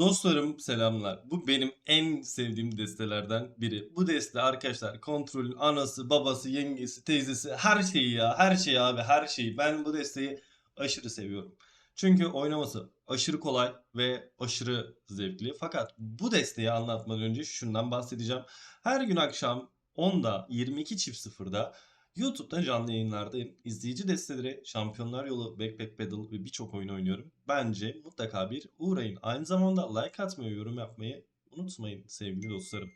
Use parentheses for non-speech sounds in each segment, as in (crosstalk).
Dostlarım selamlar. Bu benim en sevdiğim destelerden biri. Bu deste arkadaşlar kontrolün anası, babası, yengesi, teyzesi her şeyi ya. Her şeyi abi her şeyi. Ben bu desteği aşırı seviyorum. Çünkü oynaması aşırı kolay ve aşırı zevkli. Fakat bu desteği anlatmadan önce şundan bahsedeceğim. Her gün akşam 10'da 22.00'da YouTube'da canlı yayınlardayım. İzleyici desteleri, Şampiyonlar Yolu, Backpack Battle ve birçok oyun oynuyorum. Bence mutlaka bir uğrayın. Aynı zamanda like atmayı, yorum yapmayı unutmayın sevgili dostlarım.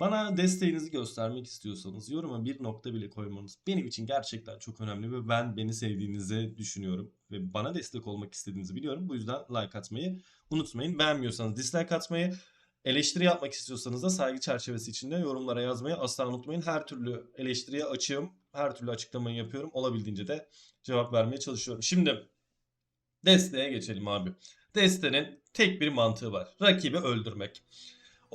Bana desteğinizi göstermek istiyorsanız yoruma bir nokta bile koymanız benim için gerçekten çok önemli ve ben beni sevdiğinizi düşünüyorum ve bana destek olmak istediğinizi biliyorum. Bu yüzden like atmayı unutmayın. Beğenmiyorsanız dislike atmayı, eleştiri yapmak istiyorsanız da saygı çerçevesi içinde yorumlara yazmayı asla unutmayın. Her türlü eleştiriye açığım, her türlü açıklamayı yapıyorum. Olabildiğince de cevap vermeye çalışıyorum. Şimdi desteğe geçelim abi. Destenin tek bir mantığı var. Rakibi öldürmek.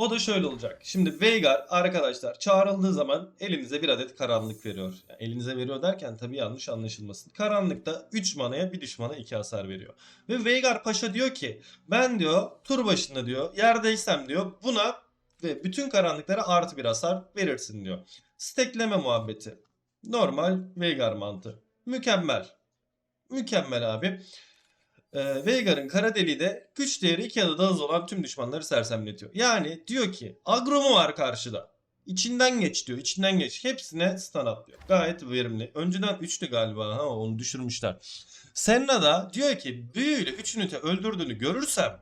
O da şöyle olacak. Şimdi Veigar arkadaşlar çağrıldığı zaman elinize bir adet karanlık veriyor. Yani elinize veriyor derken tabii yanlış anlaşılmasın. Karanlıkta 3 manaya bir düşmana 2 hasar veriyor. Ve Veigar Paşa diyor ki ben diyor tur başında diyor yerdeysem diyor buna ve bütün karanlıklara artı bir hasar verirsin diyor. Stekleme muhabbeti. Normal Veigar mantığı. Mükemmel. Mükemmel abi. Ee, Veigar'ın kara deliği de güç değeri 2 ya da daha az olan tüm düşmanları sersemletiyor. Yani diyor ki agro mu var karşıda? İçinden geç diyor. içinden geç. Hepsine stun atlıyor. Gayet verimli. Önceden 3'tü galiba ha onu düşürmüşler. Senna da diyor ki büyüyle 3 ünite öldürdüğünü görürsem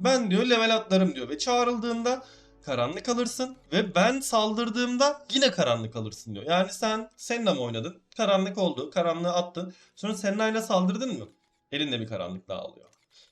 ben diyor level atlarım diyor ve çağrıldığında karanlık alırsın ve ben saldırdığımda yine karanlık alırsın diyor. Yani sen Senna mı oynadın? Karanlık oldu. Karanlığı attın. Sonra Senna ile saldırdın mı? Elinde bir karanlık daha alıyor.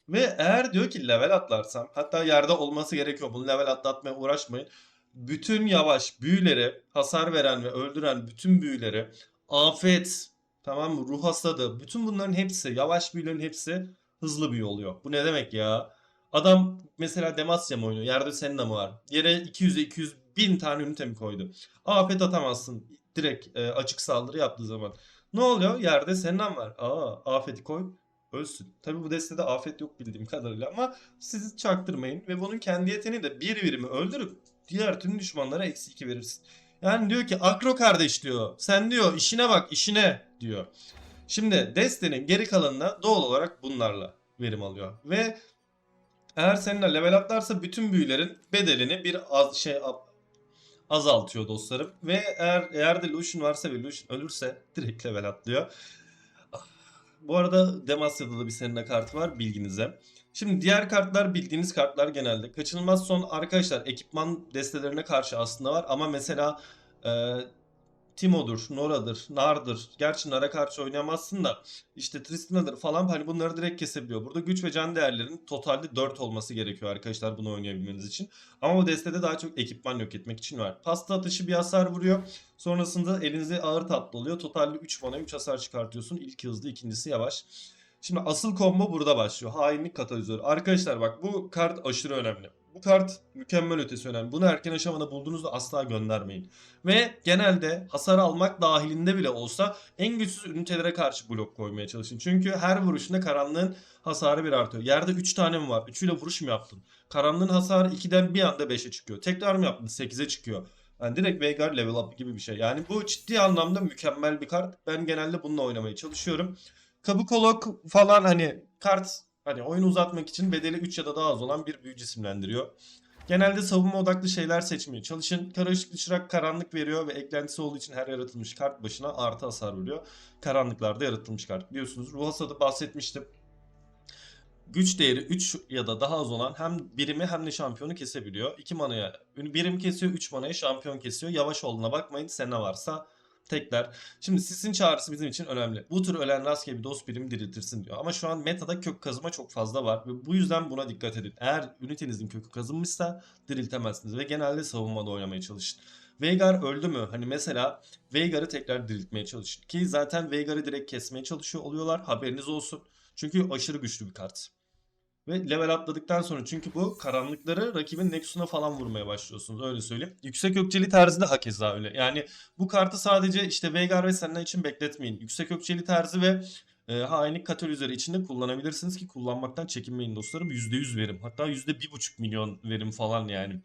Ve eğer diyor ki level atlarsam hatta yerde olması gerekiyor. Bunu level atlatmaya uğraşmayın. Bütün yavaş büyüleri hasar veren ve öldüren bütün büyüleri afet tamam mı ruh hastadı bütün bunların hepsi yavaş büyülerin hepsi hızlı büyü oluyor. Bu ne demek ya? Adam mesela Demacia mı oynuyor? Yerde Senna mı var? Yere 200'e 200 bin tane ünite mi koydu? Afet atamazsın direkt e, açık saldırı yaptığı zaman. Ne oluyor? Yerde Senna var. Aa afeti koy ölsün. Tabi bu destede afet yok bildiğim kadarıyla ama siz çaktırmayın ve bunun kendi yeteneği de bir birimi öldürüp diğer tüm düşmanlara eksi 2 verirsin. Yani diyor ki Akro kardeş diyor sen diyor işine bak işine diyor. Şimdi destenin geri kalanına doğal olarak bunlarla verim alıyor. Ve eğer seninle level atlarsa bütün büyülerin bedelini bir az şey azaltıyor dostlarım. Ve eğer eğer de Lucian varsa ve Lucian ölürse direkt level atlıyor. Bu arada Demacia'da da bir seninle kartı var bilginize. Şimdi diğer kartlar bildiğiniz kartlar genelde. Kaçınılmaz son arkadaşlar ekipman destelerine karşı aslında var ama mesela e, Timo'dur, Nora'dır, Nar'dır. Gerçi Nar'a karşı oynayamazsın da işte Tristana'dır falan hani bunları direkt kesebiliyor. Burada güç ve can değerlerinin totalde 4 olması gerekiyor arkadaşlar bunu oynayabilmeniz için. Ama bu destede daha çok ekipman yok etmek için var. Pasta atışı bir hasar vuruyor. Sonrasında elinize ağır tatlı oluyor. Totalde 3 mana 3 hasar çıkartıyorsun. İlk hızlı ikincisi yavaş. Şimdi asıl combo burada başlıyor. Hainlik katalizörü. Arkadaşlar bak bu kart aşırı önemli. Bu kart mükemmel ötesi önemli. Bunu erken aşamada bulduğunuzda asla göndermeyin. Ve genelde hasar almak dahilinde bile olsa en güçsüz ünitelere karşı blok koymaya çalışın. Çünkü her vuruşunda karanlığın hasarı bir artıyor. Yerde 3 tane mi var? 3'üyle vuruş mu yaptın? Karanlığın hasarı 2'den bir anda 5'e çıkıyor. Tekrar mı yaptın? 8'e çıkıyor. Yani direkt Veigar level up gibi bir şey. Yani bu ciddi anlamda mükemmel bir kart. Ben genelde bununla oynamaya çalışıyorum. Kabukolog falan hani kart hani oyunu uzatmak için bedeli 3 ya da daha az olan bir büyücü isimlendiriyor. Genelde savunma odaklı şeyler seçmeye çalışın. Karışık çırak karanlık veriyor ve eklentisi olduğu için her yaratılmış kart başına artı hasar veriyor. Karanlıklarda yaratılmış kart. Biliyorsunuz ruh hasadı bahsetmiştim. Güç değeri 3 ya da daha az olan hem birimi hem de şampiyonu kesebiliyor. 2 manaya birim kesiyor 3 manaya şampiyon kesiyor. Yavaş olduğuna bakmayın. Sena varsa tekler. Şimdi sisin çağrısı bizim için önemli. Bu tür ölen rastgele bir dost birimi diriltirsin diyor. Ama şu an metada kök kazıma çok fazla var ve bu yüzden buna dikkat edin. Eğer ünitenizin kökü kazınmışsa diriltemezsiniz ve genelde savunmada oynamaya çalışın. Veigar öldü mü? Hani mesela Veigar'ı tekrar diriltmeye çalışın. Ki zaten Veigar'ı direkt kesmeye çalışıyor oluyorlar. Haberiniz olsun. Çünkü aşırı güçlü bir kart. Ve level atladıktan sonra çünkü bu karanlıkları rakibin Nexus'una falan vurmaya başlıyorsunuz öyle söyleyeyim. Yüksek ökçeli terzi de hakeza öyle. Yani bu kartı sadece işte Veigar ve Senna için bekletmeyin. Yüksek ökçeli terzi ve E, hainlik katalizörü içinde kullanabilirsiniz ki kullanmaktan çekinmeyin dostlarım. %100 verim. Hatta %1,5 milyon verim falan yani.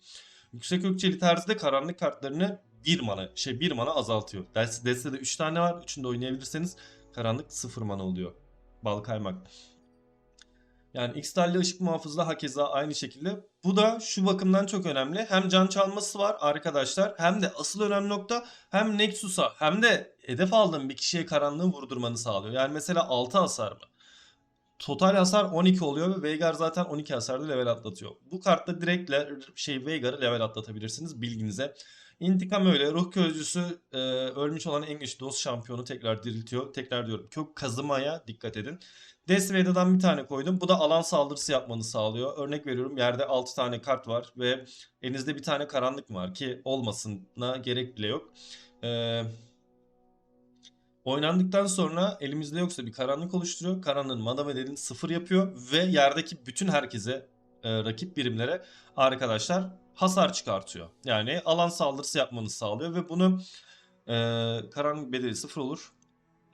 Yüksek ökçeli terzide karanlık kartlarını 1 mana şey 1 mana azaltıyor. Ders, destede 3 tane var. Üçünü de oynayabilirseniz karanlık 0 mana oluyor. Bal kaymak. Yani X'lerle ışık muhafızla hakeza aynı şekilde. Bu da şu bakımdan çok önemli. Hem can çalması var arkadaşlar hem de asıl önemli nokta hem Nexus'a hem de hedef aldığın bir kişiye karanlığı vurdurmanı sağlıyor. Yani mesela 6 hasar mı? Total hasar 12 oluyor ve Veigar zaten 12 hasarda level atlatıyor. Bu kartta direkt le- şey Veigar'ı level atlatabilirsiniz bilginize. İntikam öyle. Ruh közcüsü e, ölmüş olan en güçlü dost şampiyonu tekrar diriltiyor. Tekrar diyorum kök kazımaya dikkat edin. Desveda'dan bir tane koydum. Bu da alan saldırısı yapmanı sağlıyor. Örnek veriyorum yerde 6 tane kart var ve elinizde bir tane karanlık var ki olmasına gerek bile yok. Ee, oynandıktan sonra elimizde yoksa bir karanlık oluşturuyor. Karanlığın mana bedelini sıfır yapıyor ve yerdeki bütün herkese e, rakip birimlere arkadaşlar hasar çıkartıyor. Yani alan saldırısı yapmanı sağlıyor ve bunu e, karanlık bedeli sıfır olur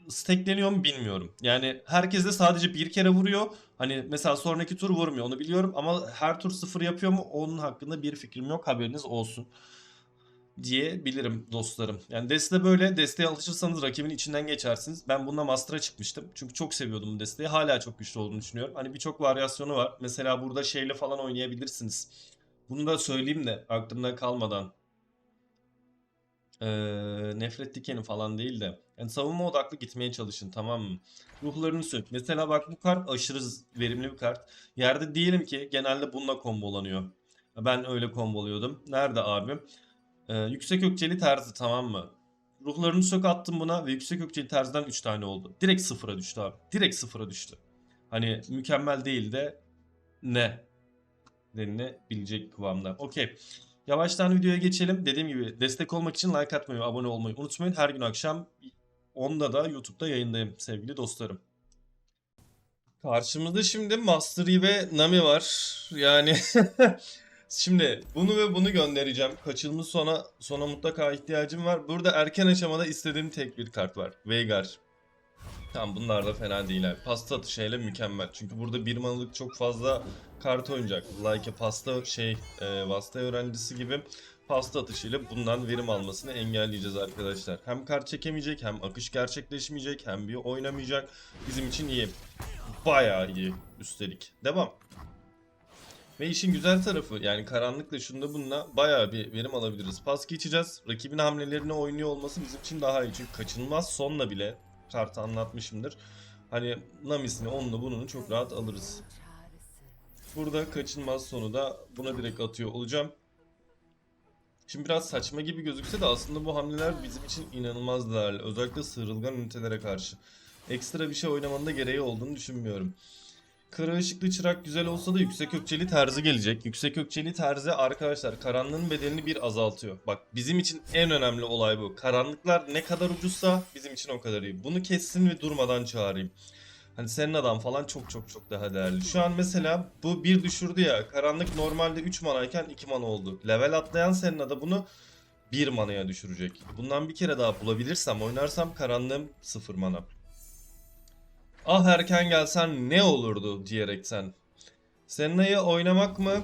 stackleniyor mu bilmiyorum. Yani herkes de sadece bir kere vuruyor. Hani mesela sonraki tur vurmuyor onu biliyorum ama her tur sıfır yapıyor mu onun hakkında bir fikrim yok haberiniz olsun diyebilirim dostlarım. Yani deste böyle desteğe alışırsanız rakibin içinden geçersiniz. Ben bununla Master'a çıkmıştım. Çünkü çok seviyordum bu desteği. Hala çok güçlü olduğunu düşünüyorum. Hani birçok varyasyonu var. Mesela burada şeyle falan oynayabilirsiniz. Bunu da söyleyeyim de aklımda kalmadan. Ee, nefret dikeni falan değil de. Yani savunma odaklı gitmeye çalışın tamam mı? Ruhlarını sök. Mesela bak bu kart aşırı verimli bir kart. Yerde diyelim ki genelde bununla kombolanıyor. Ben öyle komboluyordum. Nerede abi? Ee, yüksek ökçeli terzi tamam mı? Ruhlarını sök attım buna ve yüksek ökçeli terziden 3 tane oldu. Direkt sıfıra düştü abi. Direkt sıfıra düştü. Hani mükemmel değil de ne denilebilecek kıvamda. Okey. Yavaştan videoya geçelim. Dediğim gibi destek olmak için like atmayı abone olmayı unutmayın. Her gün akşam 10'da da YouTube'da yayındayım sevgili dostlarım. Karşımızda şimdi Master ve Nami var. Yani (laughs) şimdi bunu ve bunu göndereceğim. Kaçılmış sona sona mutlaka ihtiyacım var. Burada erken aşamada istediğim tek bir kart var. Veigar. Tamam bunlar da fena değil abi. Pasta atışıyla mükemmel. Çünkü burada bir manalık çok fazla kart oynayacak. Like a pasta şey e, Vasta öğrencisi gibi pasta atışıyla bundan verim almasını engelleyeceğiz arkadaşlar. Hem kart çekemeyecek hem akış gerçekleşmeyecek hem bir oynamayacak. Bizim için iyi. Bayağı iyi üstelik. Devam. Ve işin güzel tarafı yani karanlıkla şunda bununla bayağı bir verim alabiliriz. Pas geçeceğiz. Rakibin hamlelerini oynuyor olması bizim için daha iyi. Çünkü kaçınılmaz sonla bile kartı anlatmışımdır. Hani Nami'sini onunla bununu çok rahat alırız. Burada kaçınılmaz sonu da buna direkt atıyor olacağım. Şimdi biraz saçma gibi gözükse de aslında bu hamleler bizim için inanılmaz değerli. Özellikle sıyrılgan ünitelere karşı. Ekstra bir şey oynamanın da gereği olduğunu düşünmüyorum. Kara ışıklı çırak güzel olsa da yüksek ökçeli terzi gelecek. Yüksek ökçeli terzi arkadaşlar karanlığın bedelini bir azaltıyor. Bak bizim için en önemli olay bu. Karanlıklar ne kadar ucuzsa bizim için o kadar iyi. Bunu kessin ve durmadan çağırayım. Hani senin adam falan çok çok çok daha değerli. Şu an mesela bu bir düşürdü ya. Karanlık normalde 3 manayken 2 mana oldu. Level atlayan senin ada bunu 1 manaya düşürecek. Bundan bir kere daha bulabilirsem oynarsam karanlığım 0 mana. Ah erken gelsen ne olurdu diyerekten. Senna'yı oynamak mı?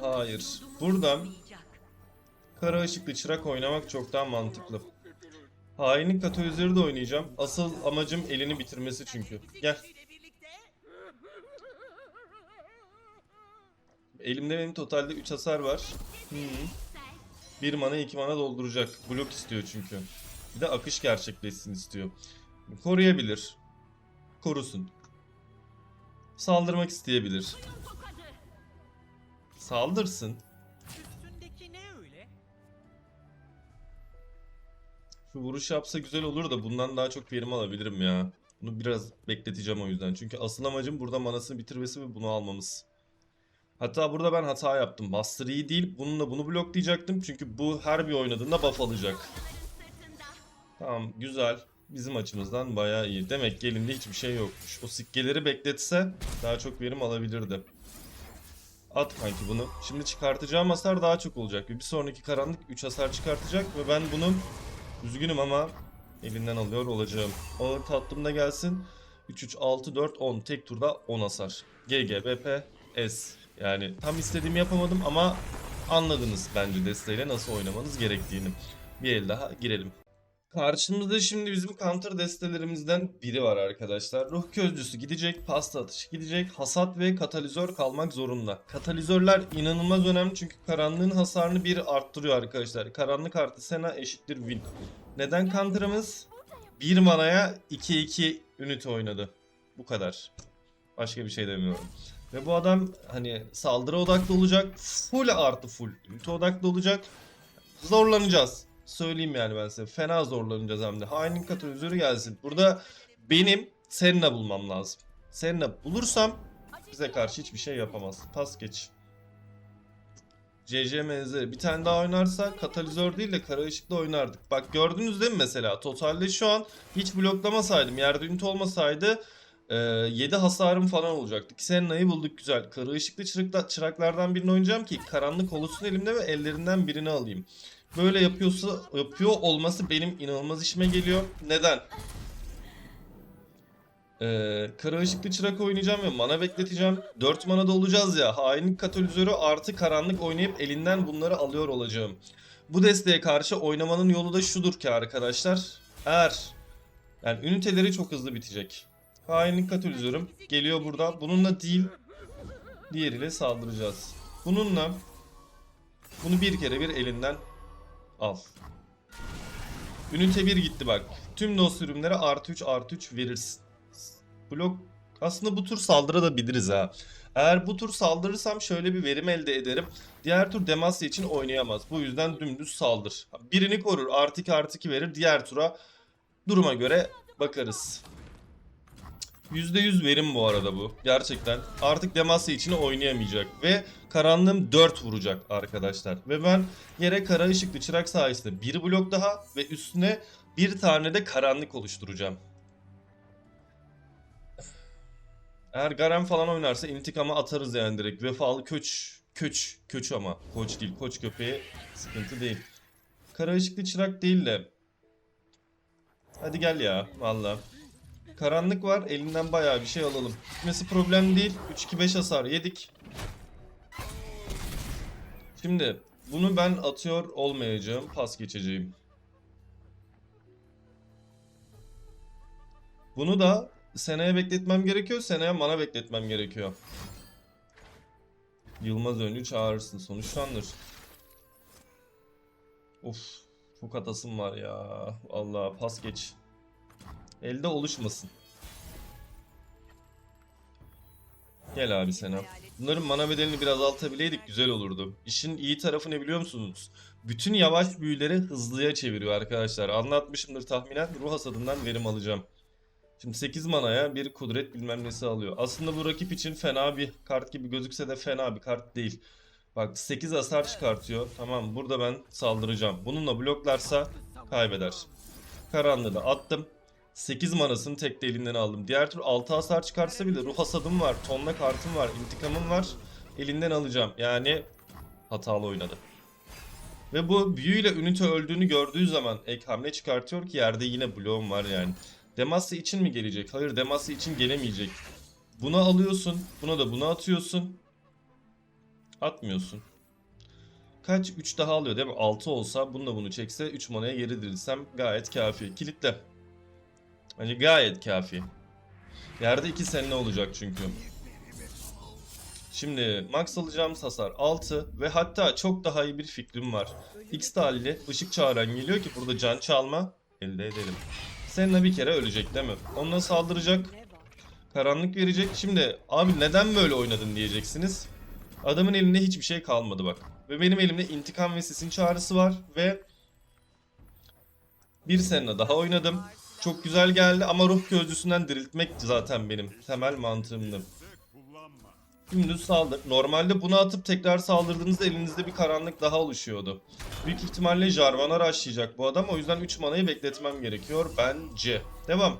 Hayır. Buradan kara ışıklı çırak oynamak çok daha mantıklı. Hainlik katalizörü de oynayacağım. Asıl amacım elini bitirmesi çünkü. Gel. Elimde benim totalde 3 hasar var. Hı. 1 mana 2 mana dolduracak. Blok istiyor çünkü. Bir de akış gerçekleşsin istiyor. Koruyabilir. Korusun. Saldırmak isteyebilir. Saldırsın. Şu vuruş yapsa güzel olur da bundan daha çok verim alabilirim ya. Bunu biraz bekleteceğim o yüzden. Çünkü asıl amacım burada manasını bitirmesi ve bunu almamız. Hatta burada ben hata yaptım. Buster iyi değil. Bununla bunu bloklayacaktım. Çünkü bu her bir oynadığında buff alacak. Tamam güzel. Bizim açımızdan bayağı iyi. Demek ki elinde hiçbir şey yokmuş. O sikkeleri bekletse daha çok verim alabilirdi. At kanki bunu. Şimdi çıkartacağım hasar daha çok olacak. Bir sonraki karanlık 3 hasar çıkartacak ve ben bunu Üzgünüm ama elinden alıyor olacağım. Ağır tatlım da gelsin. 3 3 6 4 10 tek turda 10 hasar. GGBP S. Yani tam istediğimi yapamadım ama anladınız bence desteğiyle nasıl oynamanız gerektiğini. Bir el daha girelim. Karşımızda şimdi bizim counter destelerimizden biri var arkadaşlar. Ruh közcüsü gidecek, pasta atışı gidecek, hasat ve katalizör kalmak zorunda. Katalizörler inanılmaz önemli çünkü karanlığın hasarını bir arttırıyor arkadaşlar. Karanlık artı Sena eşittir win. Neden counter'ımız? 1 manaya 2-2 ünite oynadı. Bu kadar. Başka bir şey demiyorum. Ve bu adam hani saldırı odaklı olacak. Full artı full. Ünite odaklı olacak. Zorlanacağız. Söyleyeyim yani ben size. Fena zorlanacağız hem de. Hainin katalizörü gelsin. Burada benim Senna bulmam lazım. Senna bulursam bize karşı hiçbir şey yapamaz. Pas geç. CCMZ bir tane daha oynarsa katalizör değil de kara ışıkla oynardık. Bak gördünüz değil mi mesela? Totalde şu an hiç bloklamasaydım, yerde ünite olmasaydı e, 7 hasarım falan olacaktı. Senna'yı bulduk güzel. Kara ışıklı çırakla, çıraklardan birini oynayacağım ki karanlık oluşsun elimde ve ellerinden birini alayım. Böyle yapıyorsa yapıyor olması benim inanılmaz işime geliyor. Neden? Ee, kara ışıklı çırak oynayacağım ve mana bekleteceğim. 4 manada olacağız ya. Hainlik katalizörü artı karanlık oynayıp elinden bunları alıyor olacağım. Bu desteğe karşı oynamanın yolu da şudur ki arkadaşlar. Eğer yani üniteleri çok hızlı bitecek. Hainlik katalizörüm geliyor burada. Bununla değil diğeriyle saldıracağız. Bununla bunu bir kere bir elinden al. Ünite 1 gitti bak. Tüm dost ürünlere artı 3 artı 3 verirsin. Blok aslında bu tur saldırabiliriz ha. Eğer bu tur saldırırsam şöyle bir verim elde ederim. Diğer tur Demacia için oynayamaz. Bu yüzden dümdüz saldır. Birini korur. Artı 2 artı 2 verir. Diğer tura duruma göre bakarız. %100 verim bu arada bu. Gerçekten. Artık Demacia için oynayamayacak. Ve karanlığım 4 vuracak arkadaşlar. Ve ben yere kara ışıklı çırak sayesinde bir blok daha ve üstüne bir tane de karanlık oluşturacağım. Eğer Garen falan oynarsa intikama atarız yani direkt. Vefalı köç. Köç. Köç ama. Koç değil. Koç köpeği sıkıntı değil. Kara ışıklı çırak değil de. Hadi gel ya. Valla. Karanlık var. Elinden bayağı bir şey alalım. Gitmesi problem değil. 3-2-5 hasar yedik. Şimdi bunu ben atıyor olmayacağım. Pas geçeceğim. Bunu da seneye bekletmem gerekiyor. Seneye mana bekletmem gerekiyor. Yılmaz önlü çağırırsın. Sonuçlandır. Of. Çok atasım var ya. Allah pas geç. Elde oluşmasın. Gel abi Sena. Bunların mana bedelini biraz azaltabileydik güzel olurdu. İşin iyi tarafı ne biliyor musunuz? Bütün yavaş büyüleri hızlıya çeviriyor arkadaşlar. Anlatmışımdır tahminen ruh hasadından verim alacağım. Şimdi 8 manaya bir kudret bilmem nesi alıyor. Aslında bu rakip için fena bir kart gibi gözükse de fena bir kart değil. Bak 8 hasar çıkartıyor. Tamam burada ben saldıracağım. Bununla bloklarsa kaybeder. Karanlığı da attım. 8 manasını tek de elinden aldım. Diğer tur 6 hasar çıkarsa bile ruh hasadım var. Tonla kartım var. intikamım var. Elinden alacağım. Yani hatalı oynadı. Ve bu büyüyle ünite öldüğünü gördüğü zaman ek hamle çıkartıyor ki yerde yine bloğum var yani. Demacia için mi gelecek? Hayır Demacia için gelemeyecek. Buna alıyorsun. Buna da bunu atıyorsun. Atmıyorsun. Kaç? 3 daha alıyor değil mi? 6 olsa bununla bunu çekse 3 manaya geri dirilsem gayet kafi. Kilitle. Bence gayet kafi. Yerde 2 sene olacak çünkü. Şimdi max alacağımız hasar 6 ve hatta çok daha iyi bir fikrim var. X haliyle ışık çağıran geliyor ki burada can çalma elde edelim. Senna bir kere ölecek değil mi? Onunla saldıracak. Karanlık verecek. Şimdi abi neden böyle oynadın diyeceksiniz. Adamın elinde hiçbir şey kalmadı bak. Ve benim elimde intikam ve sesin çağrısı var ve bir Senna daha oynadım. Çok güzel geldi ama ruh gözcüsünden diriltmek zaten benim temel mantığımdı. Dümdüz saldır. Normalde bunu atıp tekrar saldırdığınızda elinizde bir karanlık daha oluşuyordu. Büyük ihtimalle Jarvan'a rushlayacak bu adam. O yüzden 3 manayı bekletmem gerekiyor bence. Devam.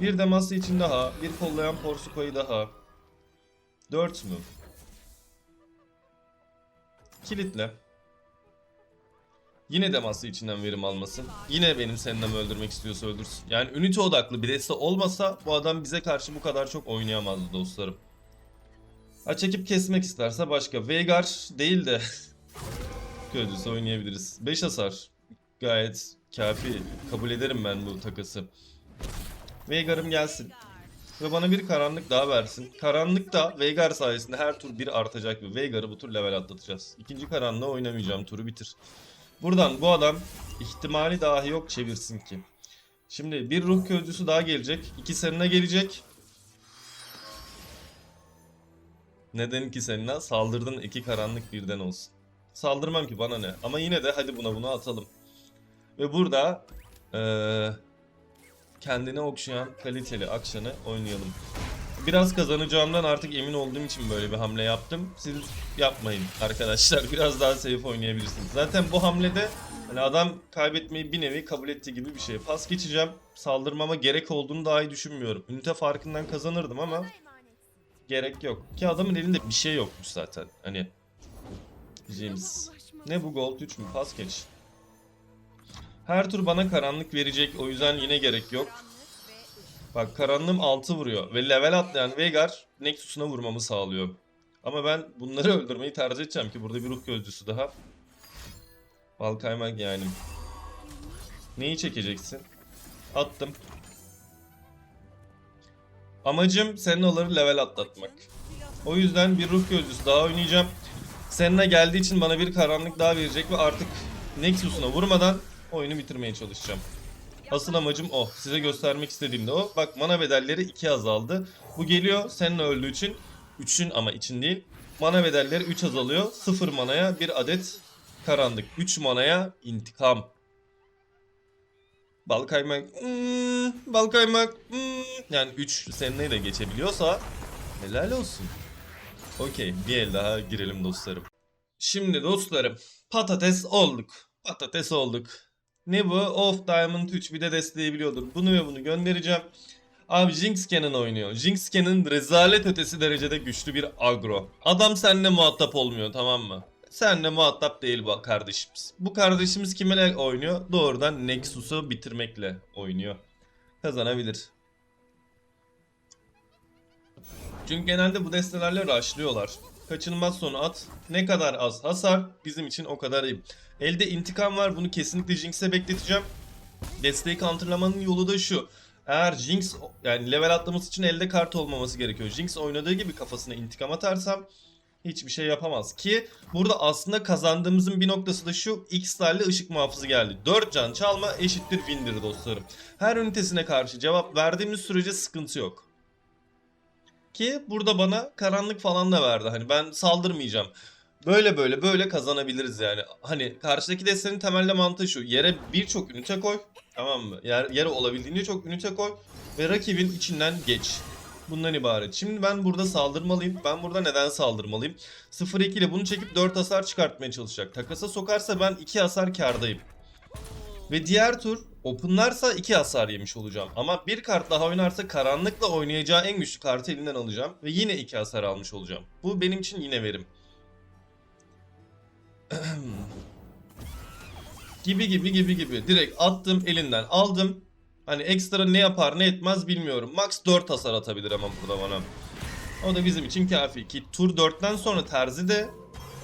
Bir Demacia için daha. Bir kollayan Porsuka'yı daha. 4 mü? Kilitle. Yine deması içinden verim almasın. Yine benim Senna'mı öldürmek istiyorsa öldürsün. Yani ünite odaklı bir deste olmasa bu adam bize karşı bu kadar çok oynayamazdı dostlarım. Ha çekip kesmek isterse başka. Veigar değil de (laughs) Gözcüsü oynayabiliriz. 5 hasar. Gayet kafi. Kabul ederim ben bu takası. Veigar'ım gelsin. Ve bana bir karanlık daha versin. Karanlık da Veigar sayesinde her tur bir artacak ve Veigar'ı bu tur level atlatacağız. İkinci karanlığa oynamayacağım turu bitir. Buradan bu adam ihtimali dahi yok çevirsin ki. Şimdi bir ruh közcüsü daha gelecek. İki senine gelecek. Neden iki senine? Saldırdın iki karanlık birden olsun. Saldırmam ki bana ne. Ama yine de hadi buna bunu atalım. Ve burada eee kendine okşayan kaliteli akşanı oynayalım. Biraz kazanacağımdan artık emin olduğum için böyle bir hamle yaptım. Siz yapmayın arkadaşlar. (laughs) Biraz daha safe oynayabilirsiniz. Zaten bu hamlede hani adam kaybetmeyi bir nevi kabul ettiği gibi bir şey. Pas geçeceğim. Saldırmama gerek olduğunu dahi düşünmüyorum. Ünite farkından kazanırdım ama gerek yok. Ki adamın elinde bir şey yokmuş zaten. Hani James. Ne bu gold 3 mü? Pas geç. Her tur bana karanlık verecek. O yüzden yine gerek yok. Bak karanlığım 6 vuruyor. Ve level atlayan Veigar Nexus'una vurmamı sağlıyor. Ama ben bunları (laughs) öldürmeyi tercih edeceğim ki burada bir ruh gözcüsü daha. Bal kaymak yani. Neyi çekeceksin? Attım. Amacım Senna'ları level atlatmak. O yüzden bir ruh gözcüsü daha oynayacağım. Senna geldiği için bana bir karanlık daha verecek ve artık Nexus'una vurmadan oyunu bitirmeye çalışacağım. Asıl amacım o. Size göstermek istediğim de o. Bak mana bedelleri 2 azaldı. Bu geliyor Senna öldüğü için 3'ün ama için değil. Mana bedelleri 3 azalıyor. 0 manaya bir adet karanlık. 3 manaya intikam. Bal kaymak. hmm, bal kaymak. hmm. Yani 3 Senna'yı da geçebiliyorsa helal olsun. Okey bir el daha girelim dostlarım. Şimdi dostlarım patates olduk. Patates olduk. Ne bu? Of Diamond 3 bir de desteğebiliyordur. Bunu ve bunu göndereceğim. Abi Jinx Cannon oynuyor. Jinx Cannon rezalet ötesi derecede güçlü bir agro. Adam seninle muhatap olmuyor tamam mı? Seninle muhatap değil bu kardeşimiz. Bu kardeşimiz kiminle oynuyor? Doğrudan Nexus'u bitirmekle oynuyor. Kazanabilir. Çünkü genelde bu destelerle rushlıyorlar. Kaçınılmaz sonu at. Ne kadar az hasar bizim için o kadar iyi. Elde intikam var bunu kesinlikle Jinx'e bekleteceğim. Desteği counterlamanın yolu da şu. Eğer Jinx yani level atlaması için elde kart olmaması gerekiyor. Jinx oynadığı gibi kafasına intikam atarsam hiçbir şey yapamaz. Ki burada aslında kazandığımızın bir noktası da şu. X ile ışık muhafızı geldi. 4 can çalma eşittir windir dostlarım. Her ünitesine karşı cevap verdiğimiz sürece sıkıntı yok. Ki burada bana karanlık falan da verdi. Hani ben saldırmayacağım. Böyle böyle böyle kazanabiliriz yani. Hani karşıdaki destenin temelde mantığı şu. Yere birçok ünite koy. Tamam mı? Yer, yere olabildiğince çok ünite koy. Ve rakibin içinden geç. Bundan ibaret. Şimdi ben burada saldırmalıyım. Ben burada neden saldırmalıyım? 0-2 ile bunu çekip 4 hasar çıkartmaya çalışacak. Takasa sokarsa ben 2 hasar kardayım. Ve diğer tur openlarsa 2 hasar yemiş olacağım. Ama bir kart daha oynarsa karanlıkla oynayacağı en güçlü kartı elinden alacağım. Ve yine 2 hasar almış olacağım. Bu benim için yine verim. (clears throat) gibi gibi gibi gibi. Direkt attım elinden aldım. Hani ekstra ne yapar ne etmez bilmiyorum. Max 4 hasar atabilir ama burada bana. O da bizim için kafi. Ki tur 4'ten sonra terzi de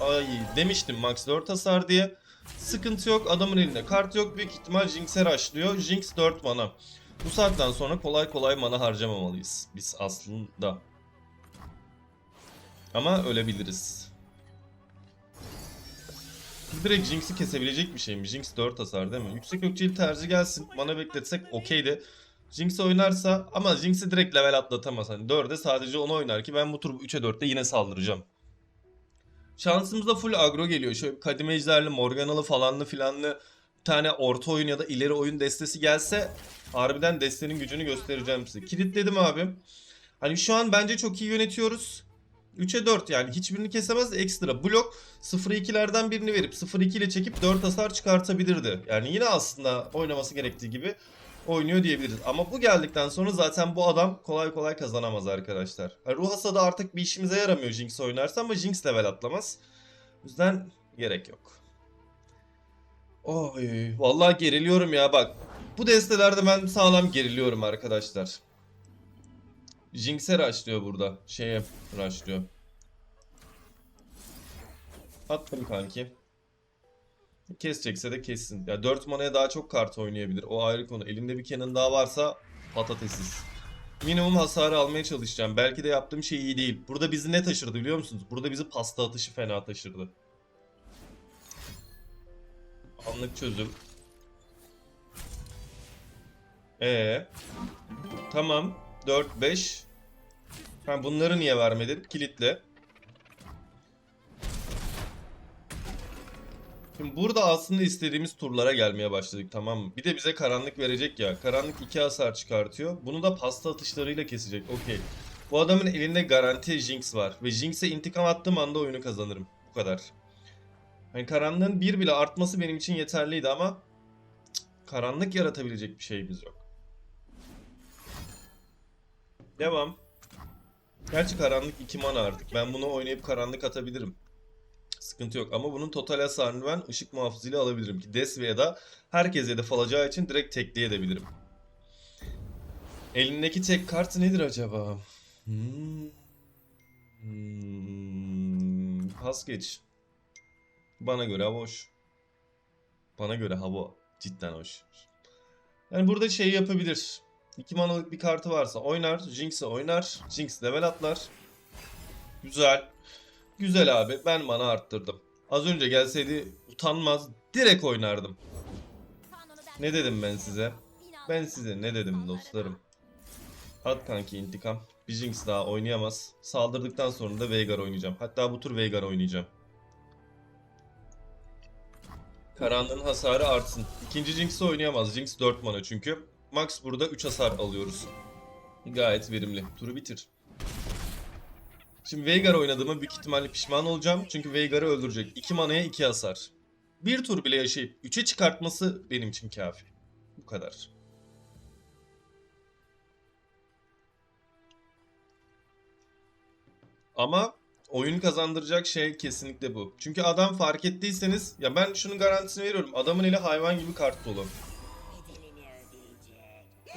ay demiştim max 4 hasar diye. Sıkıntı yok. Adamın elinde kart yok. Büyük ihtimal Jinx'e rushlıyor. Jinx 4 mana. Bu saatten sonra kolay kolay mana harcamamalıyız. Biz aslında. Ama ölebiliriz. Direkt Jinx'i kesebilecek bir şey mi? Jinx 4 hasar değil mi? Yüksek ökçeli tercih gelsin. Mana bekletsek okeydi. Jinx oynarsa ama Jinx'i direkt level atlatamaz. Hani 4'e sadece onu oynar ki ben bu tur 3'e 4'te yine saldıracağım. Şansımızda full agro geliyor. Şöyle kadime ejderli, Morganalı falanlı filanlı tane orta oyun ya da ileri oyun destesi gelse harbiden destenin gücünü göstereceğim size. Kilitledim abi. Hani şu an bence çok iyi yönetiyoruz. 3'e 4 yani hiçbirini kesemez ekstra blok 0-2'lerden birini verip 0-2 ile çekip 4 hasar çıkartabilirdi. Yani yine aslında oynaması gerektiği gibi oynuyor diyebiliriz. Ama bu geldikten sonra zaten bu adam kolay kolay kazanamaz arkadaşlar. Yani ruh hasadı artık bir işimize yaramıyor Jinx oynarsa ama Jinx level atlamaz. O yüzden gerek yok. Oy, vallahi geriliyorum ya bak. Bu destelerde ben sağlam geriliyorum arkadaşlar. Jinx'e rushlıyor burada. Şeye rushlıyor. Attım kanki. Kesecekse de kessin. Ya 4 manaya daha çok kart oynayabilir. O ayrı konu. Elimde bir Canon daha varsa patatesiz. Minimum hasarı almaya çalışacağım. Belki de yaptığım şey iyi değil. Burada bizi ne taşırdı biliyor musunuz? Burada bizi pasta atışı fena taşırdı. Anlık çözüm. Ee, tamam. 4 5. Ha bunları niye vermedin? Kilitle. Şimdi burada aslında istediğimiz turlara gelmeye başladık tamam mı? Bir de bize karanlık verecek ya. Karanlık 2 hasar çıkartıyor. Bunu da pasta atışlarıyla kesecek. Okey. Bu adamın elinde garanti Jinx var. Ve Jinx'e intikam attığım anda oyunu kazanırım. Bu kadar. Hani karanlığın bir bile artması benim için yeterliydi ama karanlık yaratabilecek bir şeyimiz yok. Devam. Gerçi karanlık 2 mana artık. Ben bunu oynayıp karanlık atabilirim. Sıkıntı yok ama bunun total hasarını ben ışık muhafızıyla alabilirim ki Des veya da herkes hedef alacağı için direkt tekleyebilirim. Elindeki tek kart nedir acaba? Hmm. Hmm. Pas geç. Bana göre hoş. Bana göre hava cidden hoş. Yani burada şey yapabilir. 2 manalık bir kartı varsa oynar. Jinx'e oynar. Jinx level atlar. Güzel. Güzel abi. Ben mana arttırdım. Az önce gelseydi utanmaz. Direkt oynardım. Ne dedim ben size? Ben size ne dedim dostlarım? At kanki intikam. Bir Jinx daha oynayamaz. Saldırdıktan sonra da Veigar oynayacağım. Hatta bu tur Veigar oynayacağım. Karanlığın hasarı artsın. İkinci Jinx'i oynayamaz. Jinx 4 mana çünkü. Max burada 3 hasar alıyoruz. Gayet verimli. Turu bitir. Şimdi Veigar oynadığıma büyük ihtimalle pişman olacağım. Çünkü Veigar'ı öldürecek. 2 manaya 2 hasar. Bir tur bile yaşayıp 3'e çıkartması benim için kafi. Bu kadar. Ama oyunu kazandıracak şey kesinlikle bu. Çünkü adam fark ettiyseniz ya ben şunun garantisini veriyorum. Adamın eli hayvan gibi kart dolu.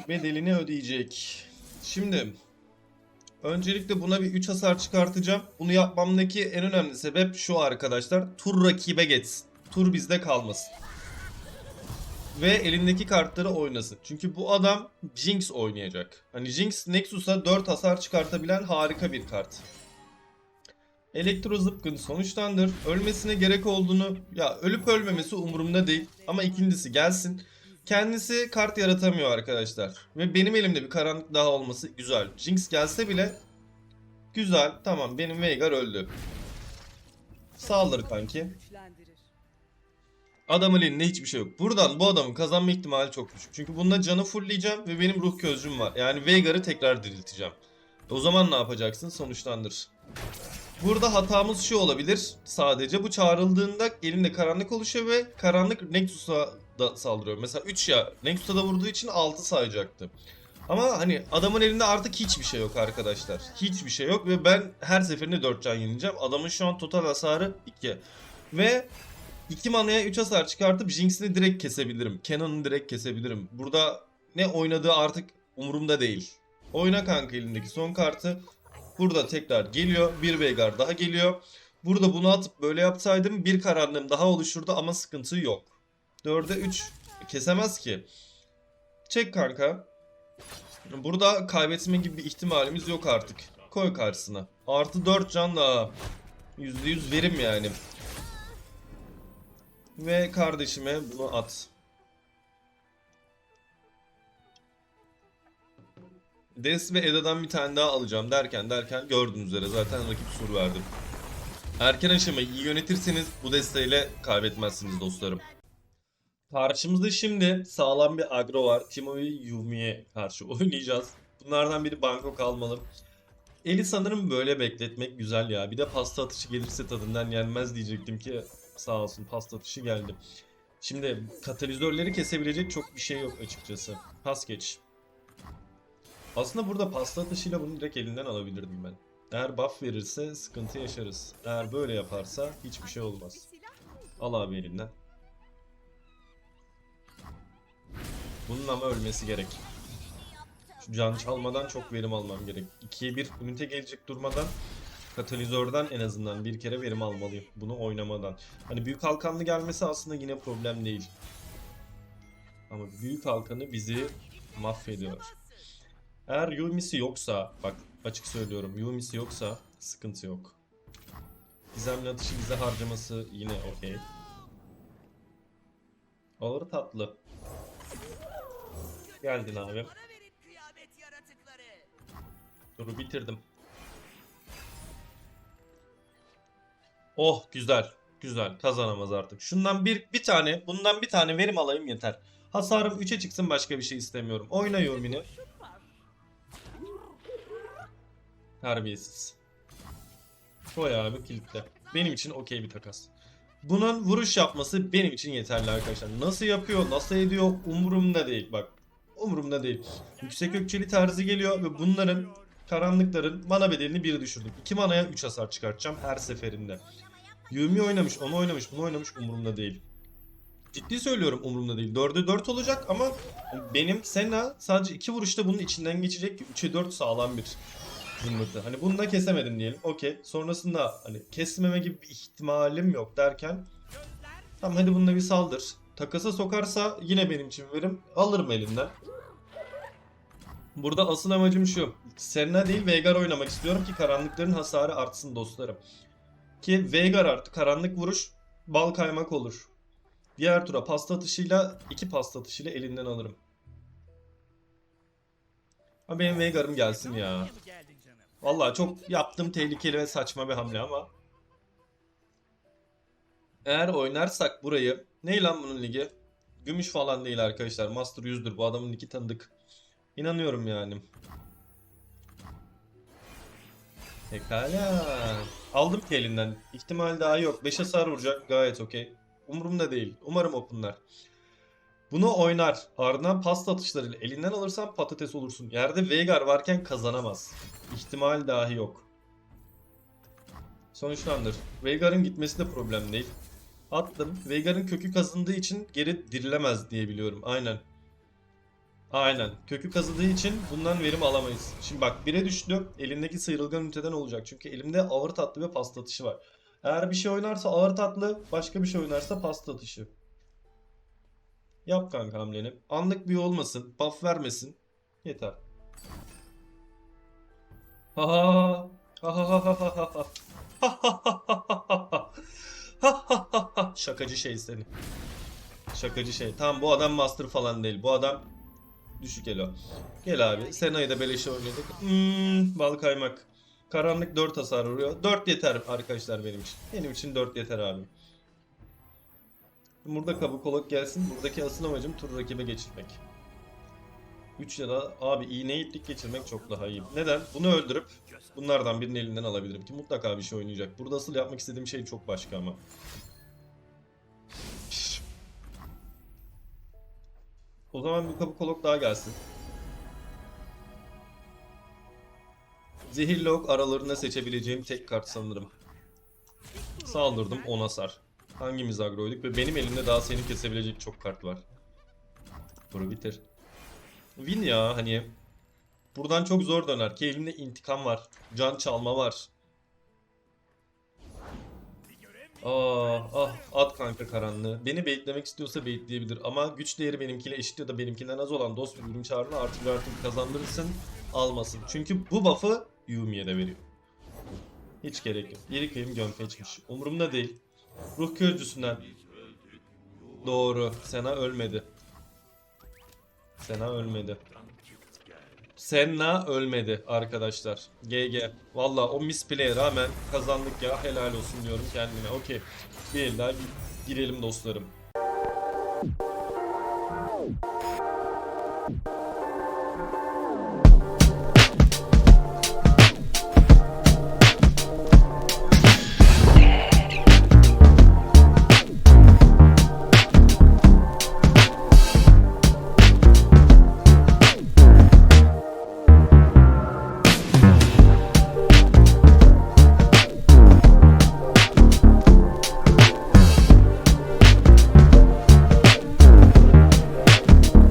Bedelini ödeyecek. Şimdi öncelikle buna bir 3 hasar çıkartacağım. Bunu yapmamdaki en önemli sebep şu arkadaşlar. Tur rakibe geçsin. Tur bizde kalmasın. Ve elindeki kartları oynasın. Çünkü bu adam Jinx oynayacak. Hani Jinx Nexus'a 4 hasar çıkartabilen harika bir kart. Elektro zıpkın sonuçtandır. Ölmesine gerek olduğunu ya ölüp ölmemesi umurumda değil. Ama ikincisi gelsin. Kendisi kart yaratamıyor arkadaşlar. Ve benim elimde bir karanlık daha olması güzel. Jinx gelse bile güzel. Tamam benim Veigar öldü. Saldır kanki. Adamın elinde hiçbir şey yok. Buradan bu adamın kazanma ihtimali çok düşük. Çünkü bunda canı fullleyeceğim ve benim ruh közcüm var. Yani Veigar'ı tekrar dirilteceğim. O zaman ne yapacaksın? Sonuçlandır. Burada hatamız şu olabilir. Sadece bu çağrıldığında elinde karanlık oluşuyor ve karanlık Nexus'a da saldırıyor. Mesela 3 ya Nexus'a da vurduğu için 6 sayacaktı. Ama hani adamın elinde artık hiçbir şey yok arkadaşlar. Hiçbir şey yok ve ben her seferinde 4 can yenileceğim. Adamın şu an total hasarı 2. Ve 2 manaya 3 hasar çıkartıp Jinx'ini direkt kesebilirim. Cannon'ı direkt kesebilirim. Burada ne oynadığı artık umurumda değil. Oyna kanka elindeki son kartı. Burada tekrar geliyor. Bir Veigar daha geliyor. Burada bunu atıp böyle yapsaydım bir karanlığım daha oluşurdu ama sıkıntı yok. 4'e 3 kesemez ki. Çek kanka. Burada kaybetme gibi bir ihtimalimiz yok artık. Koy karşısına. Artı 4 can daha. %100 verim yani. Ve kardeşime bunu at. Des ve Eda'dan bir tane daha alacağım derken derken gördüğünüz üzere zaten rakip sur verdim. Erken aşamayı iyi yönetirseniz bu desteğiyle kaybetmezsiniz dostlarım. Karşımızda şimdi sağlam bir agro var. Timo ve Yumi'ye karşı (laughs) oynayacağız. Bunlardan biri Bangkok almalı. Eli sanırım böyle bekletmek güzel ya. Bir de pasta atışı gelirse tadından yenmez diyecektim ki sağ olsun pasta atışı geldi. Şimdi katalizörleri kesebilecek çok bir şey yok açıkçası. Pas geç. Aslında burada pasta atışıyla bunu direkt elinden alabilirdim ben. Eğer buff verirse sıkıntı yaşarız. Eğer böyle yaparsa hiçbir şey olmaz. Al abi elinden. Bunun ama ölmesi gerek. Şu can çalmadan çok verim almam gerek. 2'ye 1 ünite gelecek durmadan katalizörden en azından bir kere verim almalıyım. Bunu oynamadan. Hani büyük halkanlı gelmesi aslında yine problem değil. Ama büyük halkanı bizi mahvediyor. Eğer Yumi'si yoksa, bak açık söylüyorum Yumi'si yoksa sıkıntı yok. Gizemli atışı bize harcaması yine okey. Olur tatlı. Geldin abi. Turu bitirdim. Oh güzel. Güzel. Kazanamaz artık. Şundan bir bir tane, bundan bir tane verim alayım yeter. Hasarım 3'e çıksın başka bir şey istemiyorum. Oyna Yumi'ni. Terbiyesiz. Koy abi kilitle. Benim için okey bir takas. Bunun vuruş yapması benim için yeterli arkadaşlar. Nasıl yapıyor, nasıl ediyor umurumda değil. Bak umurumda değil. Yüksek ökçeli tarzı geliyor ve bunların karanlıkların mana bedelini 1 düşürdüm. 2 manaya 3 hasar çıkartacağım her seferinde. Yumi oynamış, onu oynamış, bunu oynamış umurumda değil. Ciddi söylüyorum umurumda değil. 4'e 4 olacak ama benim Senna sadece 2 vuruşta bunun içinden geçecek 3'e 4 sağlam bir zımbırtı. Hani bunu da kesemedim diyelim. Okey. Sonrasında hani kesmeme gibi bir ihtimalim yok derken tamam hadi bununla bir saldır. Takasa sokarsa yine benim için verim. Alırım elinden. Burada asıl amacım şu. Senna değil Veigar oynamak istiyorum ki karanlıkların hasarı artsın dostlarım. Ki Veigar artı karanlık vuruş bal kaymak olur. Diğer tura pasta atışıyla iki pasta atışıyla elinden alırım. Ama benim Veigar'ım gelsin ya. Vallahi çok yaptığım tehlikeli ve saçma bir hamle ama. Eğer oynarsak burayı. Ne lan bunun ligi? Gümüş falan değil arkadaşlar. Master 100'dür. Bu adamın ligi tanıdık. İnanıyorum yani. Pekala. Aldım ki elinden. İhtimal daha yok. 5 hasar vuracak. Gayet okey. Umurumda değil. Umarım openlar. Bunu oynar. Ardından pasta atışlarıyla elinden alırsan patates olursun. Yerde Veigar varken kazanamaz. İhtimal dahi yok. Sonuçlandır. Veigar'ın gitmesi de problem değil. Attım. Veigar'ın kökü kazındığı için geri dirilemez diye biliyorum. Aynen. Aynen. Kökü kazıdığı için bundan verim alamayız. Şimdi bak 1'e düştü. Elindeki sıyrılgan üniteden olacak. Çünkü elimde ağır tatlı ve pasta atışı var. Eğer bir şey oynarsa ağır tatlı, başka bir şey oynarsa pasta atışı. Yap kanka hamleni. Anlık bir olmasın. Buff vermesin. Yeter. Ha ha ha ha. Şakacı şey seni. Şakacı şey. Tamam bu adam master falan değil. Bu adam düşük elo. Gel abi. Sena'yı da beleşe oynadık. Hmm, bal kaymak. Karanlık 4 hasar vuruyor. 4 yeter arkadaşlar benim için. Benim için 4 yeter abi. Burada kabukolog gelsin. Buradaki asıl amacım tur rakibe geçirmek. 3 ya da abi iğneyi itlik geçirmek çok daha iyi. Neden? Bunu öldürüp bunlardan birinin elinden alabilirim ki mutlaka bir şey oynayacak. Burada asıl yapmak istediğim şey çok başka ama. O zaman bir kabukolog daha gelsin. Zehirli ok aralarında seçebileceğim tek kart sanırım. Saldırdım 10 hasar. Hangimiz agroyduk ve benim elimde daha seni kesebilecek çok kart var. Bunu bitir. Win ya hani. Buradan çok zor döner ki elimde intikam var. Can çalma var. Ah ah at kanka karanlığı. Beni baitlemek istiyorsa baitleyebilir ama güç değeri benimkiyle eşit ya da benimkinden az olan dost ürün çağrına artı bir kazandırırsın almasın. Çünkü bu buff'ı Yumi'ye de veriyor. Hiç gerek yok. Geri kıyım gömfeçmiş. Umurumda değil. Ruh körcüsünden. Doğru. Sena ölmedi. Sena ölmedi. Senna ölmedi arkadaşlar. GG. Valla o misplay'e rağmen kazandık ya. Helal olsun diyorum kendine. Okey. Bir daha gi- girelim dostlarım.